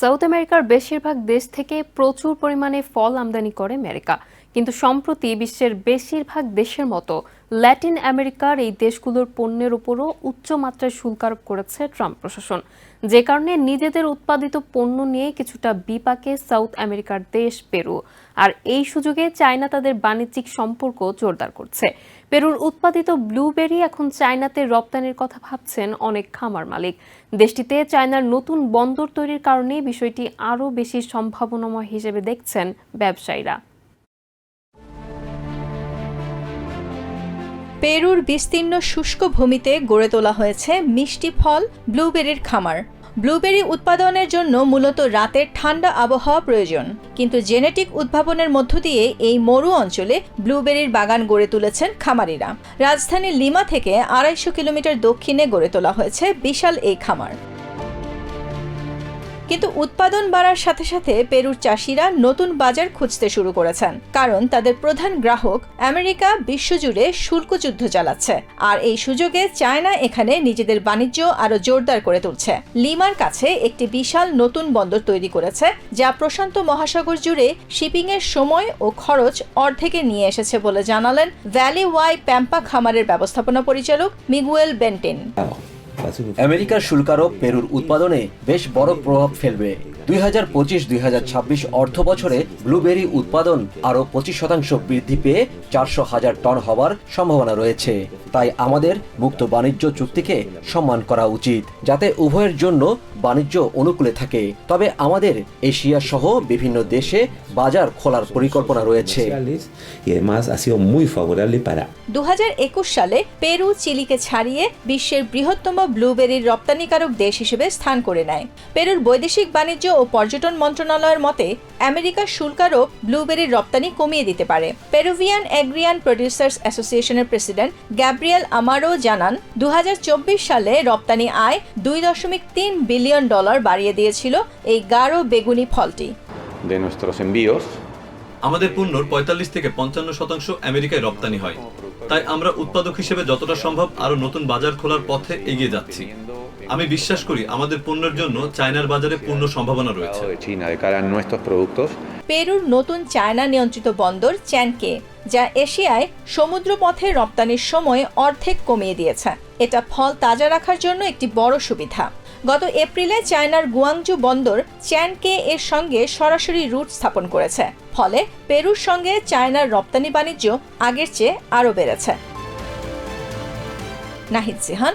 South আমেরিকার বেশিরভাগ দেশ থেকে প্রচুর পরিমাণে ফল আমদানি করে আমেরিকা। কিন্তু সম্প্রতি বিশ্বের বেশিরভাগ দেশের মতো ল্যাটিন আমেরিকার এই দেশগুলোর পণ্যের উপরও উচ্চমাত্রায় শুল্ক আরোপ করেছে ট্রাম্প প্রশাসন। যে কারণে নিজেদের উৎপাদিত পণ্য নিয়ে কিছুটা বিপাকে সাউথ আমেরিকার দেশ পেরু। আর এই সুযোগে চায়না তাদের বাণিজ্যিক সম্পর্ক জোরদার করছে। পেরুর উৎপাদিত ব্লুবেরি এখন চায়নাতে রপ্তানির কথা ভাবছেন অনেক খামার মালিক। দেশটিতে চায়নার নতুন বন্দর তৈরির কারণে বিষয়টি আরও বেশি সম্ভাবনাময় হিসেবে দেখছেন ব্যবসায়ীরা। পেরুর বিস্তীর্ণ শুষ্ক ভূমিতে গড়ে তোলা হয়েছে মিষ্টি ফল, ব্লুবেরির খামার। ব্লুবেরি উৎপাদনের জন্য মূলত রাতের ঠান্ডা আবহাওয়া প্রয়োজন। কিন্তু জেনেটিক উদ্ভাবনের মধ্য দিয়ে এই মরু অঞ্চলে ব্লুবেরির বাগান গড়ে তুলেছেন খামারিরা। রাজধানী লিমা থেকে আড়াইশো কিলোমিটার দক্ষিণে গড়ে তোলা হয়েছে বিশাল এই খামার। কিন্তু উৎপাদন বাড়ার সাথে সাথে পেরুর চাষিরা নতুন বাজার খুঁজতে শুরু করেছেন। কারণ তাদের প্রধান গ্রাহক আমেরিকা বিশ্বজুড়ে শুল্ক যুদ্ধ চালাচ্ছে। আর এই সুযোগে চায়না এখানে নিজেদের বাণিজ্য আরও জোরদার করে তুলছে। লিমার কাছে একটি বিশাল নতুন বন্দর তৈরি করেছে, যা প্রশান্ত মহাসাগর জুড়ে শিপিং এর সময় ও খরচ অর্ধেকে নিয়ে এসেছে বলে জানালেন ভ্যালি ওয়াই প্যাম্পা খামারের ব্যবস্থাপনা পরিচালক মিগুয়েল বেন্টিন। আমেরিকার শুল্কারোপ পেরুর উৎপাদনে বেশ বড় প্রভাব ফেলবে। দুই হাজার পঁচিশ দুই হাজার ছাব্বিশ অর্থ বছরে ব্লুবেরি উৎপাদন আরও পঁচিশ শতাংশ বৃদ্ধি পেয়ে চারশো হাজার টন হওয়ার সম্ভাবনা রয়েছে। তাই আমাদের মুক্ত বাণিজ্য চুক্তিকে সম্মান করা উচিত যাতে উভয়ের জন্য বাণিজ্য অনুকূলে থাকে। তবে আমাদের এশিয়া সহ বিভিন্ন দেশে বাজার খোলার পরিকল্পনা রয়েছে। দু সালে পেরু চিলিকে ছাড়িয়ে বিশ্বের বৃহত্তম ব্লুবেরির রপ্তানিকারক দেশ হিসেবে স্থান করে নেয়। পেরুর বৈদেশিক বাণিজ্য ও পর্যটন মন্ত্রণালয়ের মতে আমেরিকার শুল্কারোপ ব্লুবেরির রপ্তানি কমিয়ে দিতে পারে। পেরুভিয়ান এগ্রিয়ান প্রডিউসার্স অ্যাসোসিয়েশনের প্রেসিডেন্ট গ্যাব্রিয়েল আমারো জানান দুই হাজার চব্বিশ সালে রপ্তানি আয় দুই দশমিক তিন বিলিয়ন ডলার বাড়িয়ে দিয়েছিল এই গাঢ় বেগুনি ফলটি। আমাদের পণ্যর পঁয়তাল্লিশ থেকে পঞ্চান্ন শতাংশ আমেরিকায় রপ্তানি হয়। তাই আমরা উৎপাদক হিসেবে যতটা সম্ভব আরও নতুন বাজার খোলার পথে এগিয়ে যাচ্ছি। আমি বিশ্বাস করি আমাদের পণ্যের জন্য চায়নার বাজারে পূর্ণ সম্ভাবনা রয়েছে। পেরুর নতুন চায়না নিয়ন্ত্রিত বন্দর চ্যানকে যা এশিয়ায় সমুদ্রপথে রপ্তানির সময় অর্ধেক কমিয়ে দিয়েছে। এটা ফল তাজা রাখার জন্য একটি বড় সুবিধা। গত এপ্রিলে চায়নার গুয়াংজু বন্দর চ্যানকে এর সঙ্গে সরাসরি রুট স্থাপন করেছে। ফলে পেরুর সঙ্গে চায়নার রপ্তানি বাণিজ্য আগের চেয়ে আরও বেড়েছে। Nahid Sihan